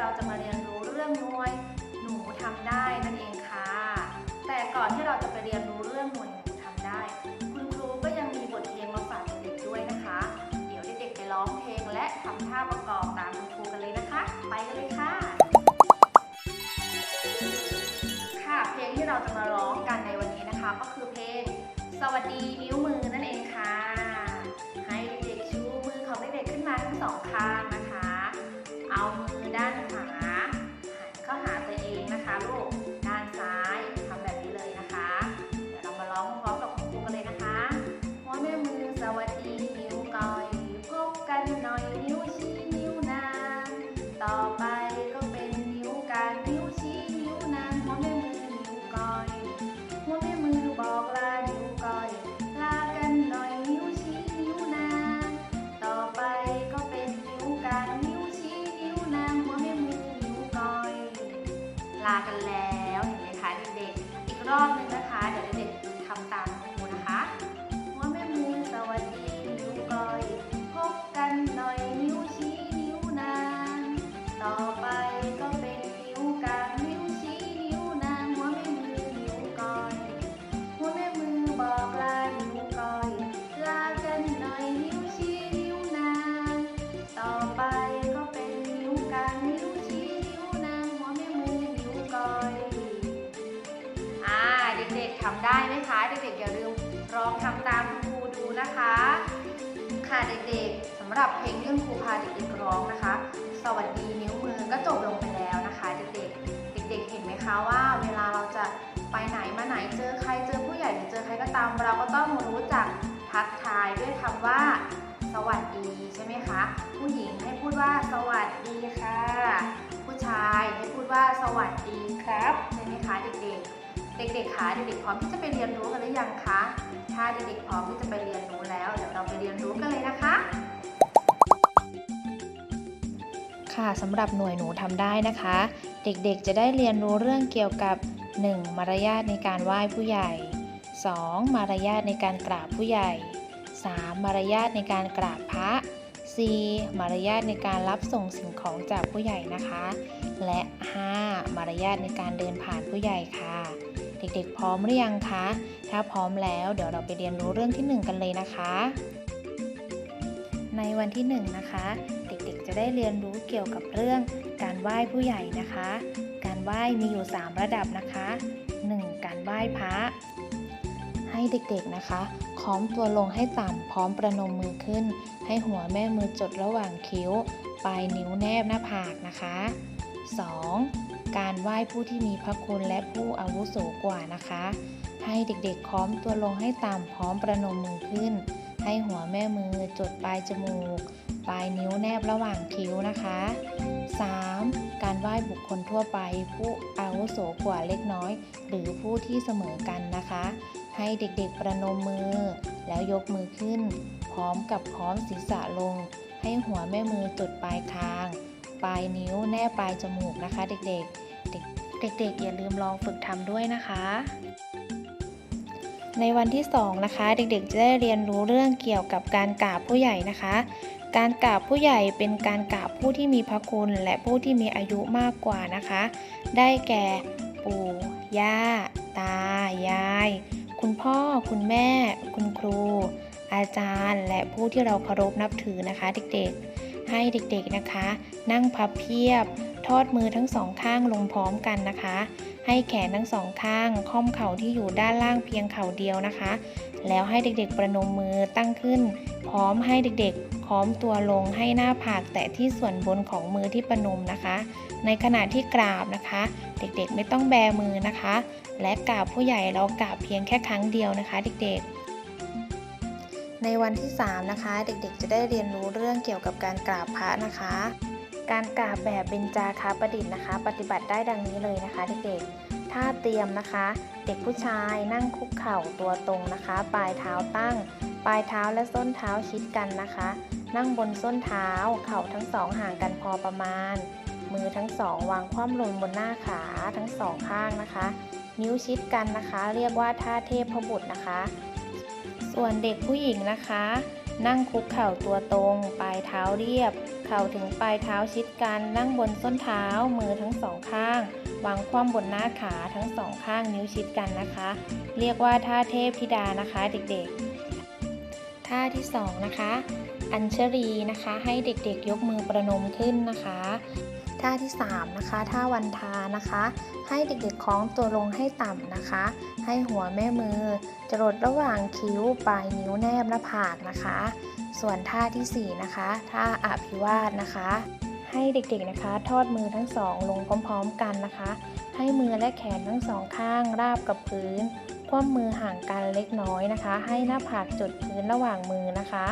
เราจะมาเรียนรู้เรื่องหน่วย หนูทำได้นั่นเองค่ะ แต่ก่อนที่เราจะไปเรียนรู้เรื่องหน่วยหนูทำได้ คุณครูก็ยังมีบทเพลงมาฝากเด็กๆด้วยนะคะ เดี๋ยวเด็กๆไปร้องเพลงและทำท่าประกอบตามคุณครูกันเลยนะคะ ไปกันเลยค่ะ ค่ะเพลงที่เราจะมาร้องกัน ลากันแล้วเห็นไหมคะเด็กๆอีกรอบหนึงนะ เด็กๆสำหรับเพลงที่คุณครูพาเด็กๆร้องนะคะ สวัสดีนิ้วมือก็จบลงไปแล้วนะคะ เด็กๆ เด็กๆ เห็นไหมคะว่าเวลาเราจะไปไหนมาไหนเจอใครเจอผู้ใหญ่หรือเจอใครก็ตาม เราก็ต้องรู้จักทักทายด้วยคำว่า สวัสดีใช่ไหมคะ ผู้หญิงให้พูดว่าสวัสดีค่ะ ผู้ชายให้พูดว่าสวัสดีครับใช่ไหมคะเด็กๆ เด็กๆคะเด็กๆพร้อมที่จะไปเรียนรู้กันหรือยังคะ ถ้าเด็กๆพร้อมที่จะไปเรียนรู้แล้วเดี๋ยวเราไปเรียนรู้กันเลยนะคะ ค่ะสำหรับหน่วยหนูทำได้นะคะ เด็กๆจะได้เรียนรู้เรื่องเกี่ยวกับ 1. มารยาทในการไหว้ผู้ใหญ่ 2. มารยาทในการกราบผู้ใหญ่ 3. มารยาทในการกราบพระ 4. มารยาทในการรับส่งสิ่งของจากผู้ใหญ่นะคะ และ 5. มารยาทในการเดินผ่านผู้ใหญ่ค่ะ เด็กๆ พร้อมหรือยังคะ ถ้าพร้อมแล้วเดี๋ยวเราไปเรียนรู้เรื่องที่ 1 กันเลยนะคะ ในวันที่ 1 นะคะ เด็กๆ จะได้เรียนรู้เกี่ยวกับเรื่องการไหว้ผู้ใหญ่นะคะ การไหว้มีอยู่ 3 ระดับนะคะ 1. การไหว้พระให้เด็กๆนะคะค้อมตัวลงให้ต่ำพร้อมประนมมือขึ้น ให้หัวแม่มือจดระหว่างคิ้ว ปลายนิ้วแนบหน้าผากนะคะ 2. การไหว้ผู้ที่มีพระคุณและผู้อาวุโสกว่านะคะ ให้เด็กๆค้อมตัวลงให้ต่ำพร้อมประนมมือขึ้น ให้หัวแม่มือจดปลายจมูก ปลายนิ้วแนบระหว่างคิ้วนะคะ 3. การไหว้บุคคลทั่วไป ผู้อาวุโสกว่าเล็กน้อย หรือผู้ที่เสมอกันนะคะ ให้เด็กๆประนมมือ แล้วยกมือขึ้น พร้อมกับพร้อมศีรษะลง ให้หัวแม่มือจดปลายคาง ปลายนิ้วแนบปลายจมูกนะคะ เด็กๆเด็กเด็กๆ อย่าลืมลองฝึกทำด้วยนะคะ ในวันที่ 2 นะคะ เด็กๆ จะได้เรียนรู้เรื่องเกี่ยวกับการกราบผู้ใหญ่นะคะ การกราบผู้ใหญ่เป็นการกราบผู้ที่มีพระคุณ และผู้ที่มีอายุมากกว่านะคะ ได้แก่ปู่ย่า ตา ยาย คุณพ่อ คุณแม่ คุณครู อาจารย์ และผู้ที่เราเคารพนับถือนะคะ เด็กๆ ให้เด็กๆนะคะ นั่งพับเพียบ ทอดมือทั้งสองข้างลงพร้อมกันนะคะ ให้แขนทั้งสองข้าง ค่อมเข่าที่อยู่ด้านล่างเพียงเข่าเดียวนะคะ แล้วให้เด็กๆประนมมือตั้งขึ้น พร้อมให้เด็กๆค้อมตัวลงให้หน้าผากแตะที่ส่วนบนของมือที่ประนมนะคะ ในขณะที่กราบนะคะ เด็กๆไม่ต้องแบมือนะคะ และกราบผู้ใหญ่เรากราบเพียงแค่ครั้งเดียวนะคะ เด็กๆ ในวันที่ 3 นะคะ เด็กๆ จะได้เรียนรู้เรื่องเกี่ยวกับการกราบพระนะคะ การกราบแบบเบญจาคาประดิษฐ์นะคะ ปฏิบัติได้ดังนี้เลยนะคะเด็กๆถ้าเตรียมนะคะ เด็กผู้ชายนั่งคุกเข่าตัวตรงนะคะ ปลายเท้าตั้ง ปลายเท้าและส้นเท้าชิดกันนะคะ นั่งบนส้นเท้าเข่าทั้งสองห่างกันพอประมาณ มือทั้งสองวางคว่ำลงบนหน้าขาทั้งสองข้างนะคะ นิ้วชิดกันนะคะ เรียกว่าท่าเทพบุตรนะคะ ส่วนเด็กผู้หญิงนะคะ นั่งคุกเข่าตัวตรง ปลายเท้าเรียบ เข่าถึงปลายเท้าชิดกัน นั่งบนส้นเท้า มือทั้งสองข้าง วางคว่ำบนหน้าขาทั้งสองข้างนิ้วชิดกันนะคะ เรียกว่าท่าเทพธิดานะคะเด็กๆ ท่าที่สองนะคะ อัญชรีนะคะ ให้เด็กๆยกมือประนมขึ้นนะคะ ท่าที่สามนะคะท่าวันทานะคะ ให้เด็กๆคล้องตัวลงให้ต่ำนะคะ ให้หัวแม่มือ จรดระหว่างคิ้วปลายนิ้วแนบหน้าผากนะคะ ส่วนท่าที่ 4 นะคะ ท่าอภิวาสนะคะ ให้เด็กๆนะคะ ทอดมือทั้งสองลงพร้อมๆกันนะคะ ให้มือและแขนทั้งสองข้างราบกับพื้นคว่ำมือห่างกันเล็กน้อยนะคะ ให้หน้าผากจุดพื้นระหว่างมือนะคะ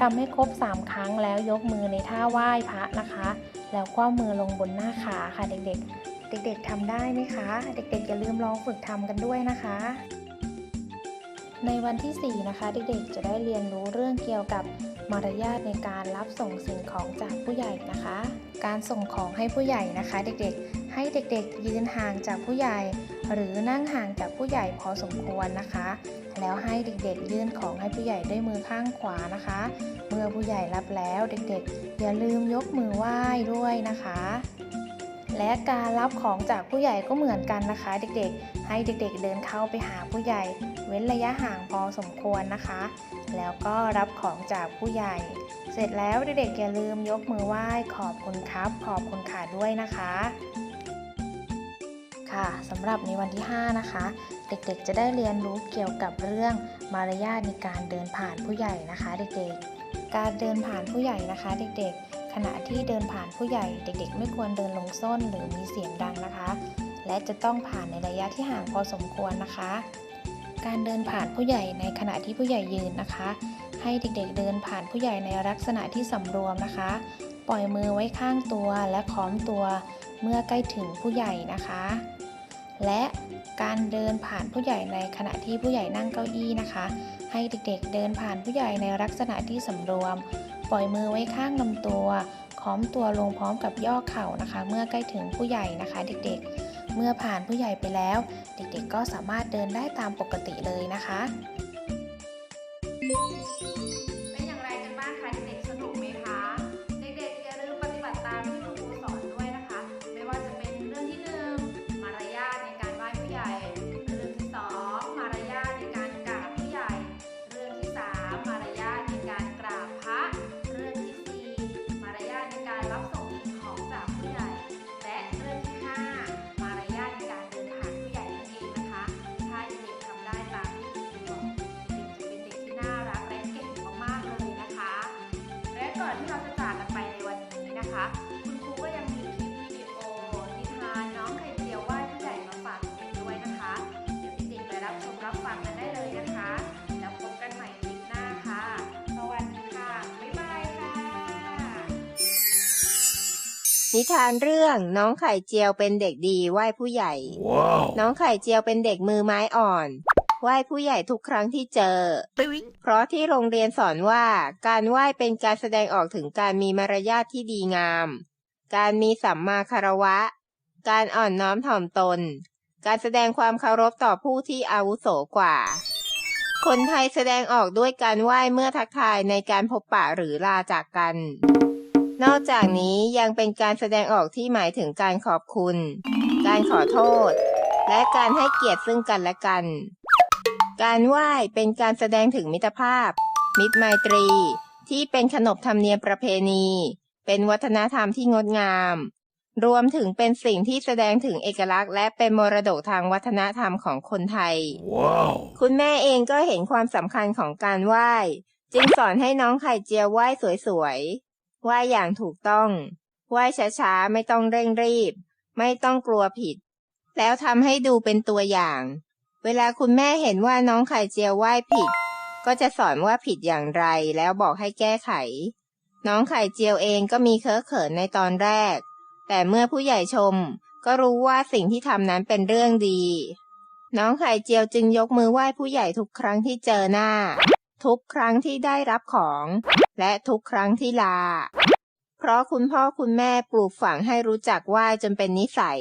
ทำให้ครบ 3 ครั้งแล้วยกมือในท่าไหว้พระนะคะ แล้วคว่ำมือลงบนหน้าขาค่ะเด็กๆ เด็กๆทำได้ไหมคะ เด็กๆอย่าลืมลองฝึกทำกันด้วยนะคะ ในวันที่ 4 นะคะ เด็กๆ จะได้เรียนรู้เรื่องเกี่ยวกับมารยาทในการรับส่งสิ่งของจากผู้ใหญ่นะคะ การส่งของให้ผู้ใหญ่นะคะ เด็กๆ ให้เด็กๆยืนห่างจากผู้ใหญ่ หรือนั่งห่างจากผู้ใหญ่พอสมควรนะคะ แล้วให้เด็กๆยื่นของให้ผู้ใหญ่ด้วยมือข้างขวานะคะ เมื่อผู้ใหญ่รับแล้วเด็กๆ อย่าลืมยกมือไหว้ด้วยนะคะ และการรับของจากผู้ใหญ่ก็เหมือนกันนะคะ เด็กๆ ให้เด็กๆเดินเข้าไปหาผู้ใหญ่ เว้นระยะห่างพอสมควรนะคะ แล้วก็รับของจากผู้ใหญ่เสร็จแล้วเด็กๆอย่าลืมยกมือไหว้ขอบคุณครับ ขอบคุณค่ะด้วยนะคะ ค่ะสำหรับในวันที่ 5 นะคะ เด็กๆจะได้เรียนรู้เกี่ยวกับเรื่องมารยาทในการเดินผ่านผู้ใหญ่นะคะ เด็กๆ การเดินผ่านผู้ใหญ่นะคะ เด็กๆ ขณะที่เดินผ่านผู้ใหญ่ เด็ก ๆ ไม่ควรเดินลงส้นหรือมีเสียงดังนะคะ และจะต้องผ่านในระยะที่ห่างพอสมควรนะคะ การเดินผ่านผู้ใหญ่ในขณะที่ผู้ใหญ่ยืนนะคะ ให้เด็กๆ เดินผ่านผู้ใหญ่ในลักษณะที่สำรวมนะคะ ปล่อยมือไว้ข้างตัวและค้อมตัว เมื่อใกล้ถึงผู้ใหญ่นะคะ และการเดินผ่านผู้ใหญ่ในขณะที่ผู้ใหญ่นั่งเก้าอี้นะคะ ให้เด็กๆเดินผ่านผู้ใหญ่ในลักษณะที่สำรวม ปล่อยมือไว้ข้างลำตัวค้อมตัวลงพร้อมกับย่อเข่านะคะ เมื่อใกล้ถึงผู้ใหญ่นะคะ เด็กๆ เมื่อผ่านผู้ใหญ่ไปแล้ว เด็กๆก็สามารถเดินได้ตามปกติเลยนะคะ นิทานเรื่องน้องไข่เจียวเป็นเด็กดีไหว้ผู้ใหญ่ Wow. น้องไข่เจียวเป็นเด็กมือไม้อ่อน ไหว้ผู้ใหญ่ทุกครั้งที่เจอ เพราะที่โรงเรียนสอนว่าการไหว้เป็นการแสดงออกถึงการมีมารยาทที่ดีงาม การมีสัมมาคารวะ การอ่อนน้อมถ่อมตน การแสดงความเคารพต่อผู้ที่อาวุโสกว่า คนไทยแสดงออกด้วยการไหว้เมื่อทักทายในการพบปะหรือลาจากกัน นอกจากนี้ยังเป็นการแสดงออกที่หมายถึงการขอบคุณ การขอโทษ และการให้เกียรติซึ่งกันและกัน การไหว้เป็นการแสดงถึงมิตรภาพ มิตรไมตรี ที่เป็นขนบธรรมเนียมประเพณี เป็นวัฒนธรรมที่งดงาม รวมถึงเป็นสิ่งที่แสดงถึงเอกลักษณ์ และเป็นมรดกทางวัฒนธรรมของคนไทย Wow. คุณแม่เองก็เห็นความสำคัญของการไหว้ จึงสอนให้น้องไข่เจียวไหว้สวยๆ ไหว้อย่างถูกต้อง ไหว้ช้าๆ ไม่ต้องเร่งรีบ ไม่ต้องกลัวผิด แล้วทำให้ดูเป็นตัวอย่าง เวลาคุณแม่เห็นว่าน้องไข่เจียวไหว้ผิด ก็จะสอนว่าผิดอย่างไร แล้วบอกให้แก้ไข น้องไข่เจียวเองก็มีเคอะเขินในตอนแรก แต่เมื่อผู้ใหญ่ชม ก็รู้ว่าสิ่งที่ทำนั้นเป็นเรื่องดี น้องไข่เจียวจึงยกมือไหว้ผู้ใหญ่ทุกครั้งที่เจอหน้า ทุกครั้งที่ได้รับของ และทุกครั้งที่ลา เพราะคุณพ่อคุณแม่ปลูกฝังให้รู้จักไหว้จนเป็นนิสัย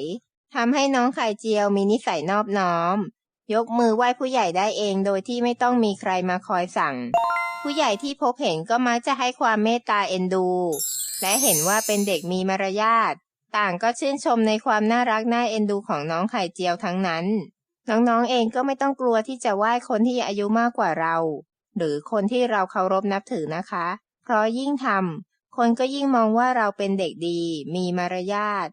ทำให้น้องไข่เจียวมีนิสัยนอบน้อม ยกมือไหว้ผู้ใหญ่ได้เองโดยที่ไม่ต้องมีใครมาคอยสั่ง ผู้ใหญ่ที่พบเห็นก็มักจะให้ความเมตตาเอ็นดู และเห็นว่าเป็นเด็กมีมารยาทต่างก็ชื่นชมในความน่ารักน่าเอ็นดูของน้องไข่เจียวทั้งนั้น น้องๆเองก็ไม่ต้องกลัวที่จะไหว้คนที่อายุมากกว่าเรา หรือคนที่เราเคารพนับถือนะคะ เพราะยิ่งทำคนก็ยิ่งมองว่าเราเป็นเด็กดี มีมารยาท